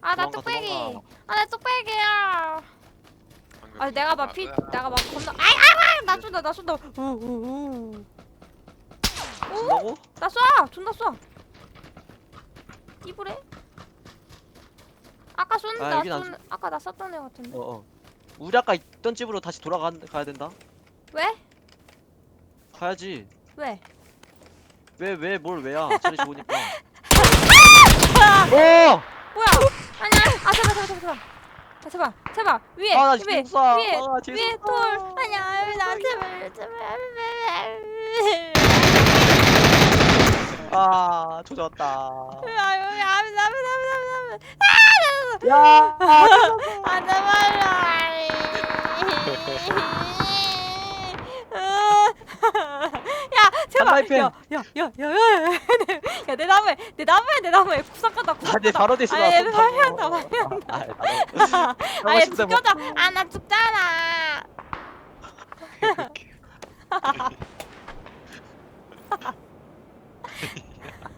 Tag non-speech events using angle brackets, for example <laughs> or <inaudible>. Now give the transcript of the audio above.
아 나 도망가, 뚝배기. 도망가. 아 나 뚝배기야. 방금 아 내가 막 아, 피. 내가 막 겁나. 아이 아이 나 쏜다 나 쏜다. 우우우. 준다고? 나 쏴! 존나 쏴! 이불에? 아까 쏜, 아, 나 여긴 안 쏜, 아까 나 쐈던 애 같은데 어 어. 우리 아까 있던 집으로 다시 돌아가 가야 된다. 왜? 가야지. 왜? 왜 왜 뭘 왜야? 자리 좋으니까. <laughs> 아! 어! 뭐야! 아 제발 제발 제발 제발 아 제발 제발 위에! 아 나 위에! 지금 쏴. 위에! 아, 위에 쏴. 돌! 아니야 나 제발 제발 아 조졌다. 아유 아유 아유 아유 아유 야. 아 제발 사이펜. 야, 야, 야, 야, 야, 내 나무에, 내 나무에, 내 나무에 구석 같다, 구석 같다. 아니 바로 됐어. 아, 얘 발현다, 발현다. 아, 얘 죽여줘. 아, 나 죽잖아. <laughs> <laughs> <laughs>